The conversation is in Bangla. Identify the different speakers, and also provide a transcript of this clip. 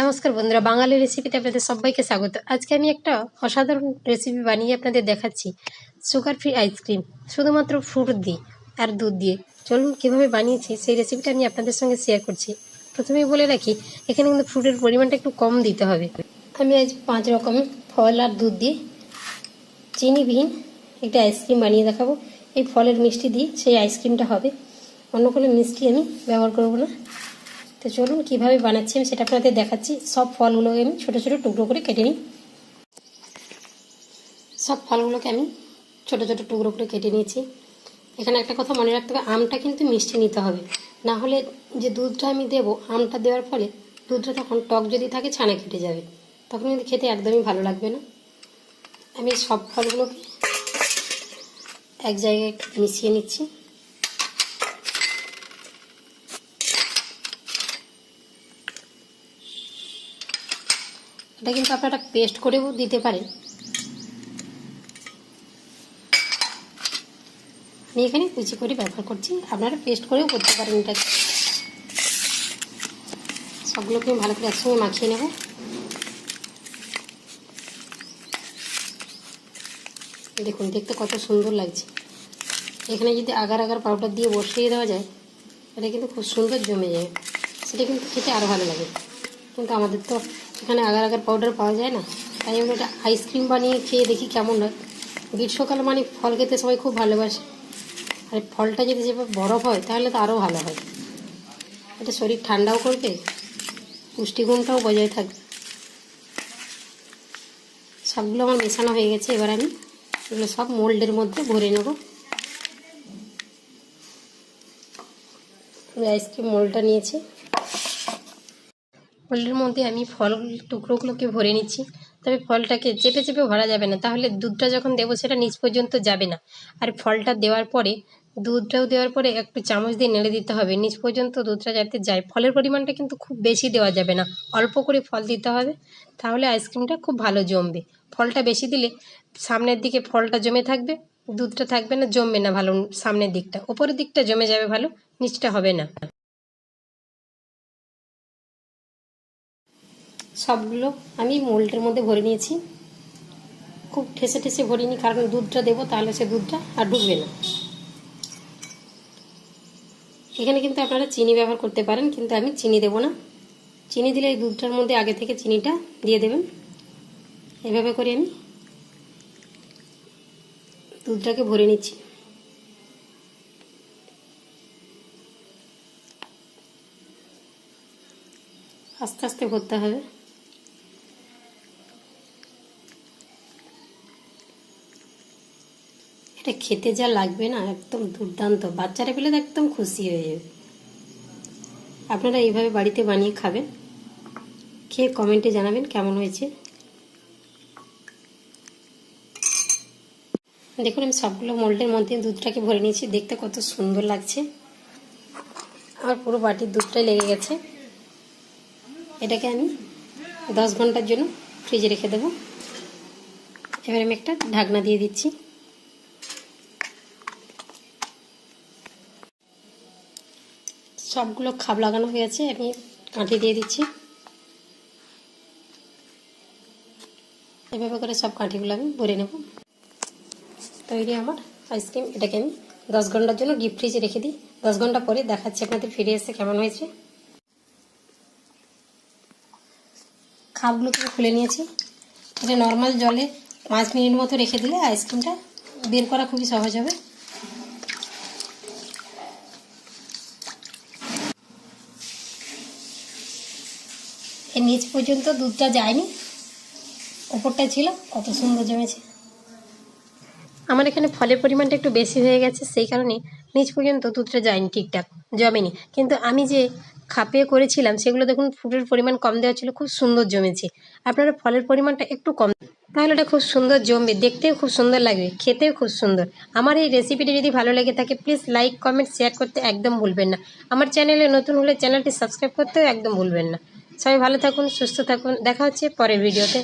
Speaker 1: নমস্কার বন্ধুরা, বাঙালি রেসিপিতে আপনাদের সবাইকে স্বাগত। আজকে আমি একটা অসাধারণ রেসিপি বানিয়ে আপনাদের দেখাচ্ছি সুগার ফ্রি আইসক্রিম শুধুমাত্র ফ্রুট দিয়ে আর দুধ দিয়ে। চলুন কীভাবে বানিয়েছি, সেই রেসিপিটা আমি আপনাদের সঙ্গে শেয়ার করছি। প্রথমেই বলে রাখি, এখানে কিন্তু ফ্রুটের পরিমাণটা একটু কম দিতে হবে। আমি আজ পাঁচ রকমের ফল আর দুধ দিয়ে চিনিবিহীন একটা আইসক্রিম বানিয়ে দেখাবো। এই ফলের মিষ্টি দিয়ে সেই আইসক্রিমটা হবে। অন্য কোনো মিষ্টি আমি ব্যবহার করব না। তো চলুন কীভাবে বানাচ্ছি আমি সেটা আপনাদের দেখাচ্ছি। সব ফলগুলোকে আমি ছোটো ছোটো টুকরো করে কেটে নিই। সব ফলগুলোকে আমি ছোটো ছোটো টুকরো করে কেটে নিয়েছি। এখানে একটা কথা মনে রাখতে হবে, আমটা কিন্তু মিষ্টি নিতে হবে। না হলে যে দুধটা আমি দেব, আমটা দেওয়ার ফলে দুধটা তখন টক যদি থাকে ছানা কেটে যাবে। তখন কিন্তু খেতে একদমই ভালো লাগবে না। আমি সব ফলগুলোকে এক জায়গায় মিশিয়ে নিচ্ছি। এটা কিন্তু আপনারা পেস্ট করেও দিতে পারেন। আমি এখানে কুচি করে ব্যবহার করছি। আপনারা পেস্ট করেও করতে পারেন এটাকে সবগুলোকে ভালো করে একসঙ্গে মাখিয়ে নেব। দেখুন, দেখতে কত সুন্দর লাগছে। এখানে যদি আগার আগার পাউডার দিয়ে বসিয়ে দেওয়া যায় এটা কিন্তু খুব সুন্দর জমে যায়। সেটা কিন্তু খেতে আরও ভালো লাগে। কিন্তু আমাদের তো এখানে আগার আগার পাউডার পাওয়া যায় না। তাই আমরা একটা আইসক্রিম বানিয়ে খেয়ে দেখি কেমন হয়। গ্রীষ্মকাল মানে ফল খেতে সবাই খুব ভালোবাসে। আর ফলটা যদি যেভাবে বরফ হয়, তাহলে তো আরও ভালো হয়। এটা শরীর ঠান্ডাও করবে, পুষ্টিগুণটাও বজায় থাকবে। সবগুলো আমার মেশানো হয়ে গেছে, এবার আমি এগুলো সব মোল্ডের মধ্যে ভরে নেব। আইসক্রিম মোল্ডটা নিয়েছি। মোল্ডের মধ্যে আমি ফল টুকরোগুলোকে ভরে নিচ্ছি। তবে ফলটাকে চেপে চেপে ভরা যাবে না। তাহলে দুধটা যখন দেবো, সেটা নিচ পর্যন্ত যাবে না। আর ফলটা দেওয়ার পরে, দুধটাও দেওয়ার পরে একটু চামচ দিয়ে নেড়ে দিতে হবে। নিচ পর্যন্ত দুধটা যাতে যায়। ফলের পরিমাণটা কিন্তু খুব বেশি দেওয়া যাবে না। অল্প করে ফল দিতে হবে, তাহলে আইসক্রিমটা খুব ভালো জমবে। ফলটা বেশি দিলে সামনের দিকে ফলটা জমে থাকবে, দুধটা থাকবে না, জমবে না ভালো সামনের দিকটা। ওপরের দিকটা জমে যাবে ভালো, নিচটা হবে না। সবগুলো আমি মোল্ডের মধ্যে ভরে নিয়েছি। খুব ঠেসে ঠেসে ভরিনি, কারণ দুধটা দেবো, তাহলে সে দুধটা আর ডুববে না। এখানে কিন্তু আপনারা চিনি ব্যবহার করতে পারেন, কিন্তু আমি চিনি দেব না। চিনি দিলে এই দুধটার মধ্যে আগে থেকে চিনিটা দিয়ে দেবেন। এভাবে করে আমি দুধটাকে ভরে নিচ্ছি। আস্তে আস্তে ভরতে হবে। এটা খেতে যা লাগবে না, একদম দুর্দান্ত। বাচ্চারা পেলে তো একদম খুশি হয়ে যাবে। আপনারা এইভাবে বাড়িতে বানিয়ে খাবেন? খেয়ে কমেন্টে জানাবেন কেমন হয়েছে। দেখুন, আমি সবগুলো মোল্ডের মধ্যে দুধটাকে ভরে নিয়েছি। দেখতে কত সুন্দর লাগছে। আমার পুরো বাটির দুধটাই লেগে গেছে। এটাকে আমি দশ ঘণ্টার জন্য ফ্রিজে রেখে দেবো। এবার আমি একটা ঢাকনা দিয়ে দিচ্ছি। সবগুলো খাপ লাগানো হয়ে গেছে আমি কাঁটি দিয়ে দিচ্ছি। এভাবে করে সব কাঁটিগুলো আমি ভরে নেব। তৈরি আমার আইসক্রিম। এটাকে আমি দশ ঘণ্টার জন্য ডিপ ফ্রিজে রেখে দিই। দশ ঘণ্টা পরে দেখাচ্ছি আপনাদের, ফিরে এসে কেমন হয়েছে। খাপগুলোকে খুলে নিয়েছি। এটা নর্মাল জলে পাঁচ মিনিট মতো রেখে দিলে আইসক্রিমটা বের করা খুবই সহজ হবে। এর নিচ পর্যন্ত দুধটা যায়নি। ওপরটা ছিল, কত সুন্দর জমেছে। আমার এখানে ফলের পরিমাণটা একটু বেশি হয়ে গেছে, সেই কারণে নিচ পর্যন্ত দুধটা যায়নি ঠিকঠাক, জমেনি। কিন্তু আমি যে খাপে করেছিলাম, সেগুলো দেখুন, ফুটের পরিমাণ কম দেওয়া ছিল, খুব সুন্দর জমেছে। আপনারা ফলের পরিমাণটা একটু কম তাহলে এটা খুব সুন্দর জমবে, দেখতেও খুব সুন্দর লাগবে, খেতেও খুব সুন্দর। আমার এই রেসিপিটি যদি ভালো লেগে থাকে প্লিজ লাইক কমেন্ট শেয়ার করতে একদম ভুলবেন না। আমার চ্যানেলে নতুন হলে চ্যানেলটি সাবস্ক্রাইব করতেও একদম ভুলবেন না। সবাই ভালো থাকুন সুস্থ থাকুন। দেখা হচ্ছে পরের ভিডিওতে।